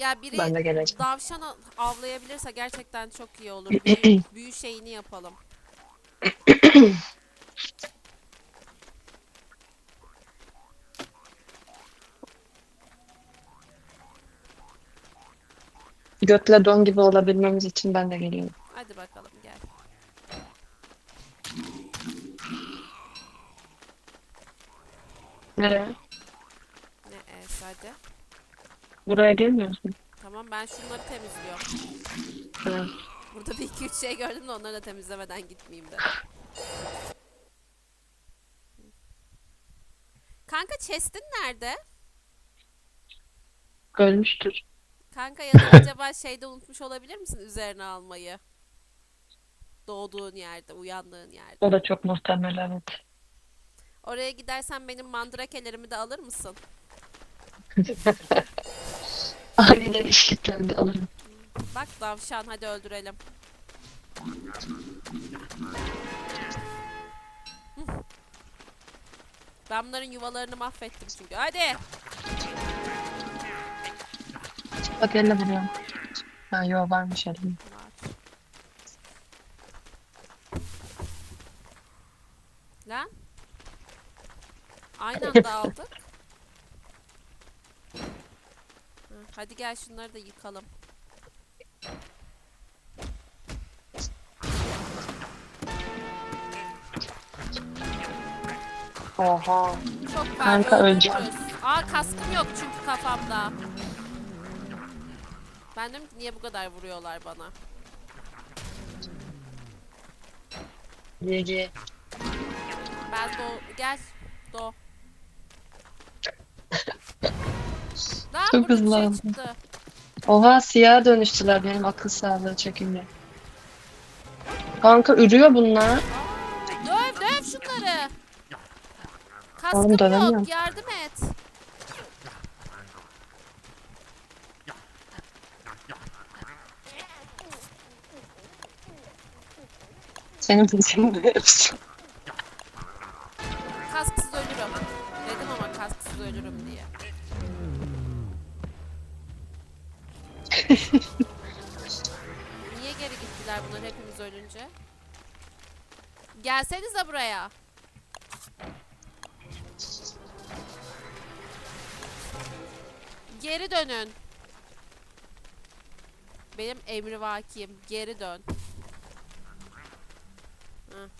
Ya biri Ben de geleceğim. davşan avlayabilirse gerçekten çok iyi olur. Büyü, büyü şeyini yapalım. Götle don gibi olabilmemiz için ben de geliyorum. Hadi bakalım gel. Nereye? Ne es hadi. Buraya gelmiyor musun? Tamam ben şunları temizliyorum. Evet. Burada bir iki üç şey gördüm de onları da temizlemeden gitmeyeyim de. Kanka chest'in nerede? Ölmüştür. Kanka ya da acaba şeyde unutmuş olabilir misin üzerine almayı? Doğduğun yerde, uyandığın yerde. O da çok muhtemel evet. Oraya gidersen benim mandrakelerimi de alır mısın? Aniden işliklerini alırım. Bak davşan hadi öldürelim. Ben bunların yuvalarını mahvettim çünkü. Hadi. Bak elle vuruyorum. Ha yo varmış elim. Lan. Aynı anda aldık. Hı, Hadi gel şunları da yıkalım. Oha. Çok var Kanka, öleceğim. Aa kaskım yok çünkü kafamda. Ben dedim ki niye bu kadar vuruyorlar bana? GG. Ben do gel Lan Çok burada bir şey çıktı. Oha siyaha dönüştüler benim akıl sağlığı çekince. Kanka ürüyor bunlar. Döv döv şunları. Kaskım Oğlum, yok yardım et. Senin bizim de Kasksız ölürüm. Dedim ama kasksız ölürüm diye. Niye geri gittiler bunlar hepimiz ölünce? Gelsenize buraya. Geri dönün. Benim emrivakim. Geri dön. Hı.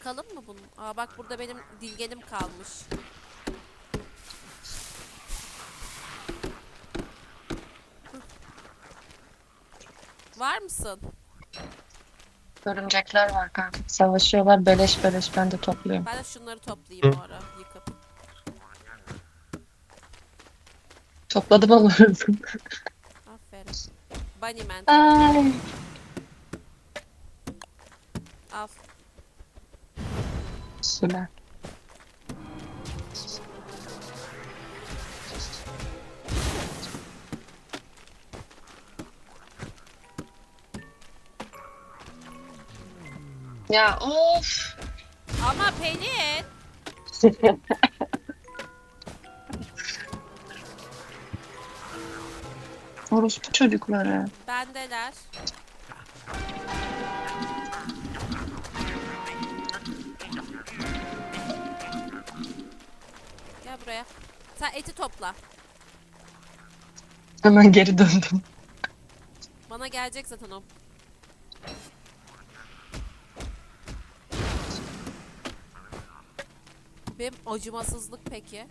Yıkalım mı bunu? Aa bak burada benim dilgenim kalmış. Var mısın? Örümcekler var kanka. Savaşıyorlar beleş beleş ben de topluyorum. Ben de şunları toplayayım o ara yıkıp. Topladım ama öldüm. Aferin. Bunnyman Ay. al. Süper. Ya of. Ama Pelin. Orospu çocukları. Bendeler. Gel buraya. Sen eti topla. Hemen geri döndüm. Bana gelecek zaten o. Benim acımasızlık peki.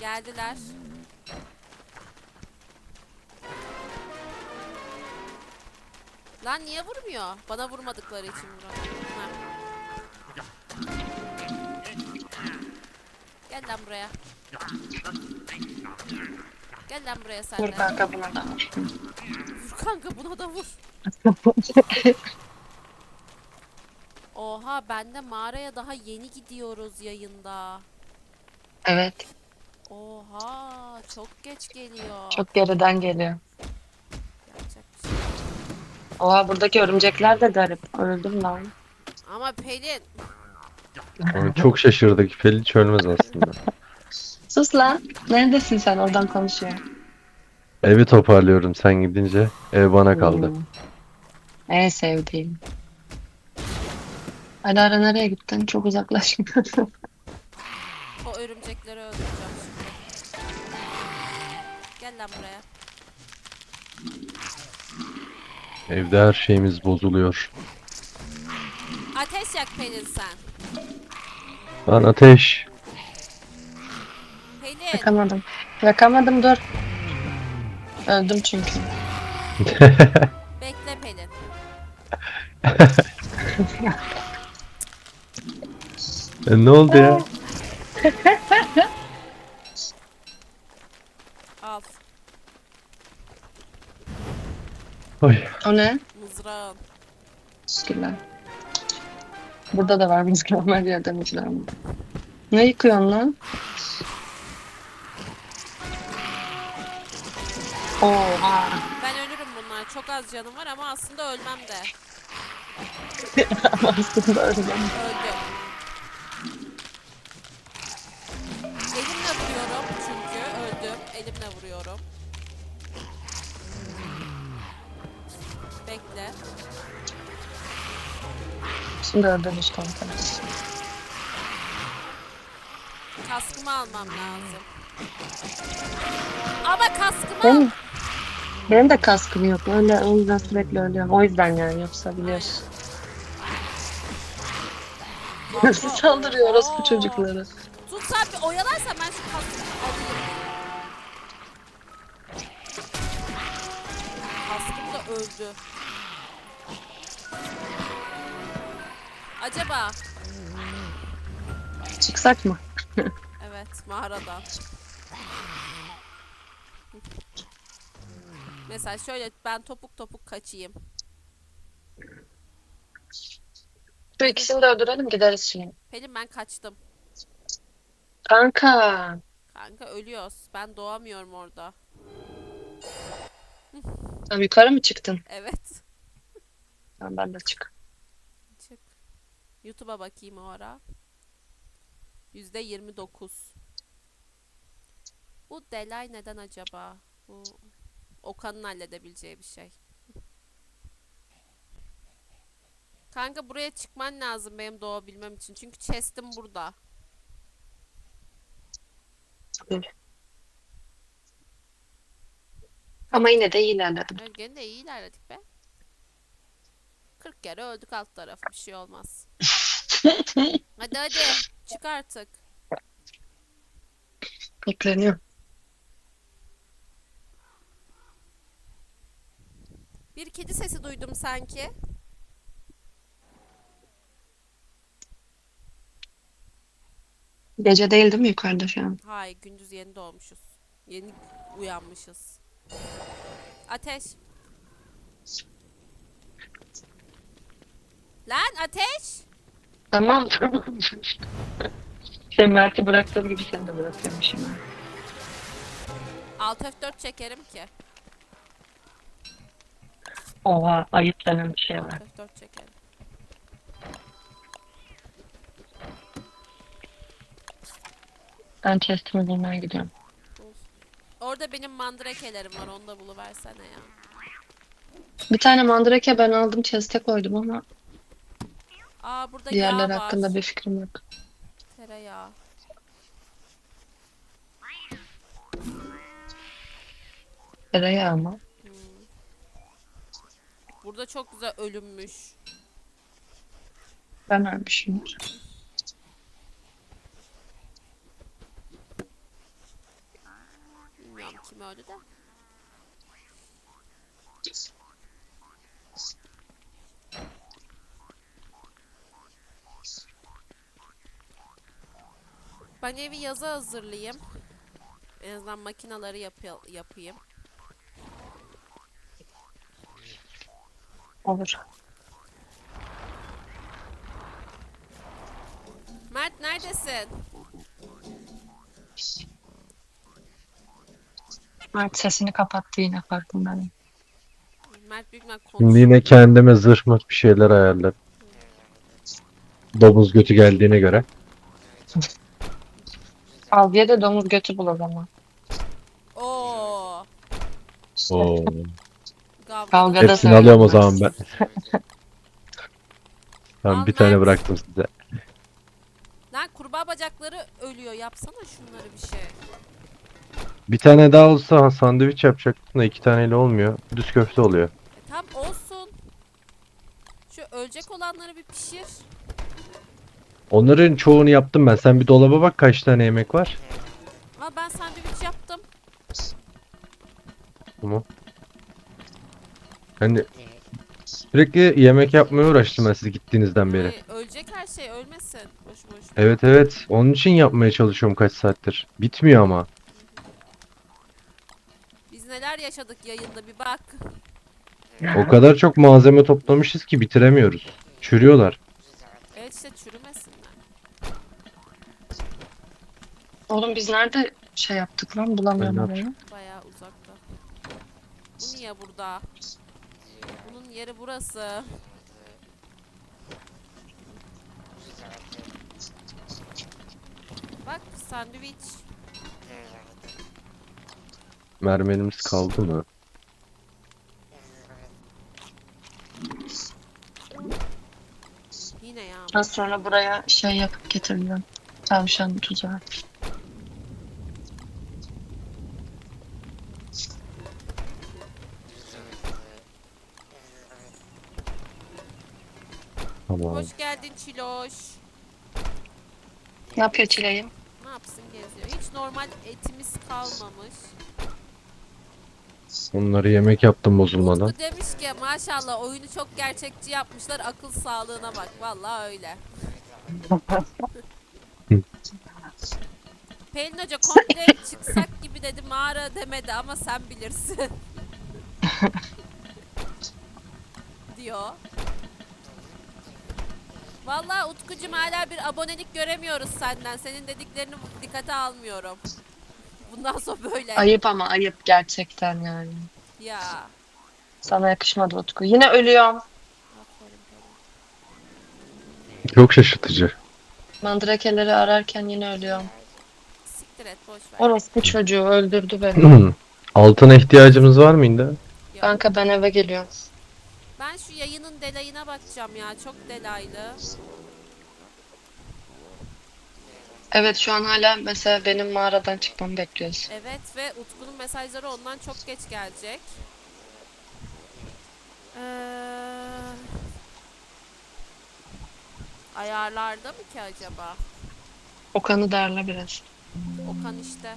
Geldiler. Lan niye vurmuyor? Bana vurmadıkları için vuramıyor. Gel lan buraya. Gel lan buraya sen Dur de. kanka buna da. Vur kanka buna da vur. Oha ben de mağaraya daha yeni gidiyoruz yayında. evet. Oha çok geç geliyor. Çok geriden geliyor. Oha buradaki örümcekler de garip. Öldüm lan. Ama Pelin Çok şaşırdık. Pelin hiç ölmez aslında. Sus lan. Neredesin sen? Oradan konuşuyor. Evi toparlıyorum sen gidince. Ev bana kaldı. Hmm. En sevdiğim. Alara nereye gittin? Çok uzaklaştın. o örümcekleri öldüreceğim şimdi. Gel lan buraya. Evde her şeyimiz bozuluyor. Ateş yak Pelin sen. Lan ateş. Pelin. Yakamadım. Yakamadım dur. Öldüm çünkü. Bekle Pelin. E, ne oldu ya? Al. Ay. O ne? Mızrağın. Teşekkürler. Burada da var mızrağım her yerde mızrağım. Ne yıkıyorsun lan? Oha. Ben ölürüm bunlar. Çok az canım var ama aslında ölmem de. Ama aslında öyle. Öldüm. Elimle vuruyorum çünkü öldüm. Elimle vuruyorum. Bekle. Öldürmüş kanka. Kaskımı almam lazım. Ama kaskımı Benim, benim de kaskım yok. Öyle, o yüzden sürekli ölüyorum. O yüzden yani yoksa biliyorsun. Nasıl saldırıyoruz bu çocukları? Tut sen bir oyalarsan ben şu kaskımı alayım. Kaskım da öldü. Acaba Çıksak mı? evet mağaradan. Mesela şöyle ben topuk topuk kaçayım. Şu ikisini de öldürelim gideriz şimdi. Pelin ben kaçtım. Kanka. Kanka ölüyoruz. Ben doğamıyorum orada. Sen yukarı mı çıktın? Evet. Tamam ben de çık. Çık. YouTube'a bakayım o ara. Yüzde 29. Bu delay neden acaba? Bu Okan'ın halledebileceği bir şey. Kanka buraya çıkman lazım benim doğabilmem için. Çünkü chest'im burada. Ama yine de iyi ilerledim. Evet, gene de iyi ilerledik be. 40 kere öldük alt tarafı. Bir şey olmaz. hadi hadi. Çık artık. Yükleniyor. Bir kedi sesi duydum sanki. Gece değil değil mi yukarıda şu an? Hayır, gündüz yeni doğmuşuz. Yeni uyanmışız. Ateş. Lan ateş. Tamam tamam. Sen Mert'i bıraktığım gibi seni de bırakıyorum şimdi. Alt F4 çekerim ki. Oha ayıp denen bir şey var. Alt F4 çekerim. Ben chestimi bulmaya gidiyorum. Orada benim mandrakelerim var. Onu da buluversene ya. Bir tane mandrake ben aldım chest'e koydum ama Aa burada diğerleri yağ var. hakkında bir fikrim yok. Tereyağı. Tereyağı mı? Burada çok güzel ölünmüş. Ben ölmüşümdür. Bilmiyorum kim öldü de. Ben evi yaza hazırlayayım. En azından makinaları yapı- yapayım. Olur. Mert neredesin? Mert sesini kapattı yine farkındayım. Mert Büyükmen Şimdi konuşuyor. yine kendime zırh bir şeyler ayarlarım. Domuz götü geldiğine göre. Al diye de domuz götü bul o zaman. Oo. Oo. Kavgada Kavgada Hepsini alıyorum o zaman ben. Ben Al bir tane Mert. bıraktım size. Lan kurbağa bacakları ölüyor. Yapsana şunları bir şey. Bir tane daha olsa sandviç yapacaktım da iki taneyle olmuyor. Düz köfte oluyor. E tam olsun. Şu ölecek olanları bir pişir. Onların çoğunu yaptım ben. Sen bir dolaba bak kaç tane yemek var. Ama ben sandviç yaptım. Tamam. Hani sürekli yemek yapmaya uğraştım ben siz gittiğinizden beri. Ay, ölecek her şey ölmesin. Boş boş. Evet evet. Onun için yapmaya çalışıyorum kaç saattir. Bitmiyor ama. Biz neler yaşadık yayında bir bak. O kadar çok malzeme toplamışız ki bitiremiyoruz. Çürüyorlar. Evet işte çürümesinler. Oğlum biz nerede şey yaptık lan bulamıyorum Ben ne orayı. Bayağı uzakta. Bu niye burada? Bunun yeri burası. Bak sandviç. Mermerimiz kaldı mı? Yine ya. Az sonra buraya şey yapıp getireceğim. Tavşan tuzağı. Hoş geldin Çiloş. Ne yapıyor çileğim? Ne yapsın geziyor. Hiç normal etimiz kalmamış. Onları yemek yaptım bozulmadan. Utku demiş ki maşallah oyunu çok gerçekçi yapmışlar akıl sağlığına bak. Vallahi öyle. Pelin Hoca komple çıksak gibi dedi mağara demedi ama sen bilirsin. diyor. Vallahi Utkucum hala bir abonelik göremiyoruz senden. Senin dediklerini dikkate almıyorum. Bundan sonra böyle. Ayıp ama ayıp gerçekten yani. Ya. Sana yakışmadı Utku. Yine ölüyorum. Çok şaşırtıcı. Mandrakeleri ararken yine ölüyorum. Siktir et boş ver. Orospu çocuğu öldürdü beni. Altına ihtiyacımız var mıydı? Kanka ben eve geliyorum. Ben şu yayının delayına bakacağım ya. Çok delaylı. Evet şu an hala mesela benim mağaradan çıkmamı bekliyorsun. Evet ve Utku'nun mesajları ondan çok geç gelecek. Ee, ayarlarda mı ki acaba? Okan'ı darla biraz. Okan işte.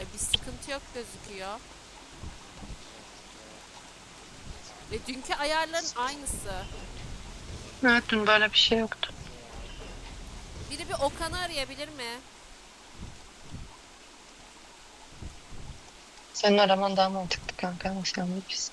E, bir sıkıntı yok gözüküyor. Ve dünkü ayarların aynısı. Evet dün böyle bir şey yoktu. Biri bir Okan'ı arayabilir mi? Senin araman daha mantıklı kanka. Nasıl anlayacağız?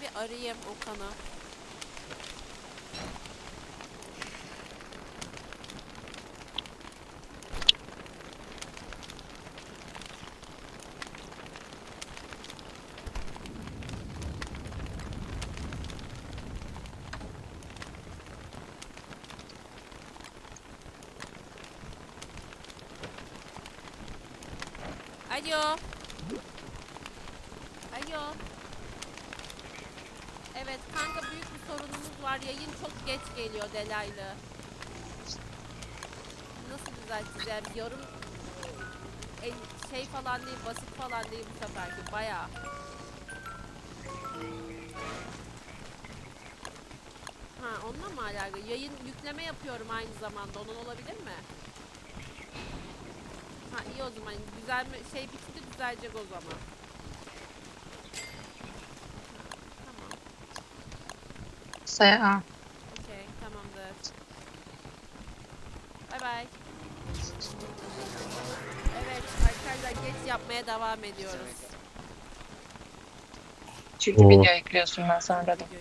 Ben bir arayayım Okan'ı. Alo. Alo. Evet kanka büyük bir sorunumuz var. Yayın çok geç geliyor Delaylı. Nasıl düzelteceğim? Yorum en şey falan değil, basit falan değil bu seferki. Bayağı. Ha onunla mı alakalı? Yayın yükleme yapıyorum aynı zamanda. Onun olabilir mi? Ha iyi o zaman. Düzelme şey bitince düzelecek o zaman. Tamam. SA. Okey, tamamdır. Bay bay. Evet, arkadaşlar geç yapmaya devam ediyoruz. Çünkü Oo. video ekliyorsun ben sonra da. Videoyu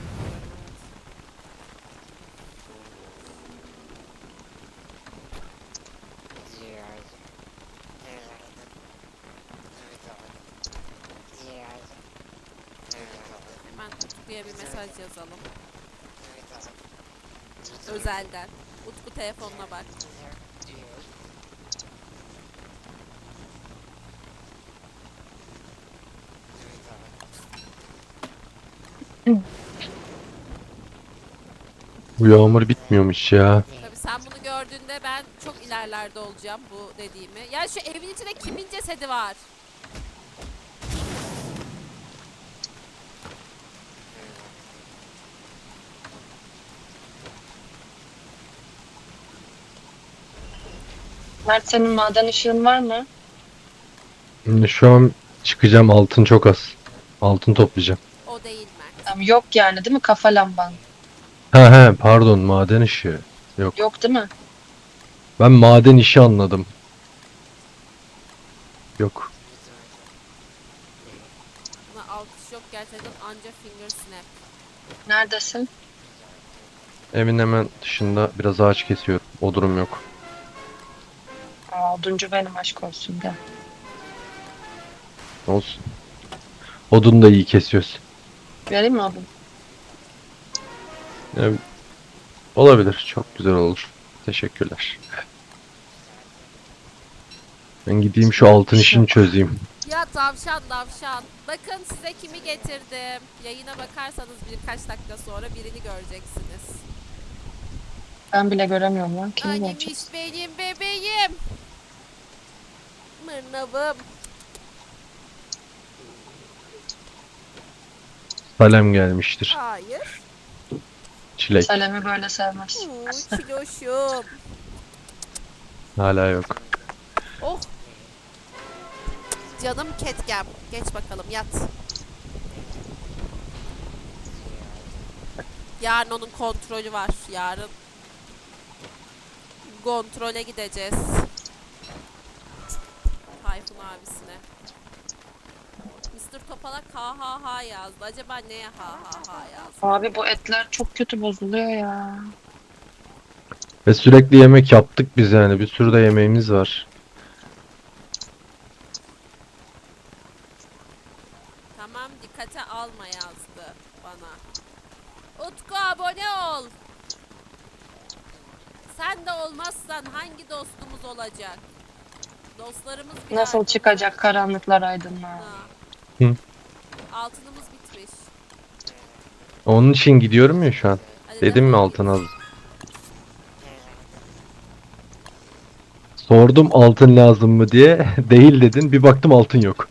izliyorum, evet. Hemen Utku'ya bir mesaj yazalım. Özelden. Utku telefonuna bak. Bu yağmur bitmiyormuş ya. Tabii sen bunu gördüğünde ben çok ilerlerde olacağım bu dediğimi. Ya şu evin içinde kimin cesedi var? Mert senin maden ışığın var mı? Şimdi şu an çıkacağım altın çok az. Altın toplayacağım. O değil Mert. Tamam yok yani değil mi kafa lamban? He he pardon maden işi. Yok değil mi? Ben maden işi anladım. Yok. Buna alkış yok gerçekten anca finger snap. Neredesin? Evin hemen dışında biraz ağaç kesiyorum. O durum yok. Oduncu benim aşk olsun gel. Olsun. Odun da iyi kesiyoruz. Vereyim mi odun? Yani olabilir. Çok güzel olur. Teşekkürler. Ben gideyim şu altın işini çözeyim. Ya tavşan tavşan. Bakın size kimi getirdim. Yayına bakarsanız birkaç dakika sonra birini göreceksiniz. Ben bile göremiyorum lan. Kim Annemiş gelecek? benim bebeğim. Mırnavım. Salem gelmiştir. Hayır. Çilek. Salem'i böyle sevmez. Uuu kiloşum. Hala yok. Oh. Canım ketgem. Geç bakalım yat. Yarın onun kontrolü var. Yarın kontrole gideceğiz. Mr. Topalak ha ha ha yazdı. Acaba neye ha ha ha yazdı? Abi bu etler çok kötü bozuluyor ya. Ve sürekli yemek yaptık biz yani. Bir sürü de yemeğimiz var. Tamam dikkate alma yazdı bana. Utku abone ol. Sen de olmazsan hangi dostumuz olacak? Dostlarımız bir Nasıl çıkacak karanlıklar aydınlığa? Ha. Hı. Altınımız bitmiş. Onun için gidiyorum ya şu an. Hadi Dedim mi altın az? Sordum altın lazım mı diye. Değil dedin. Bir baktım altın yok.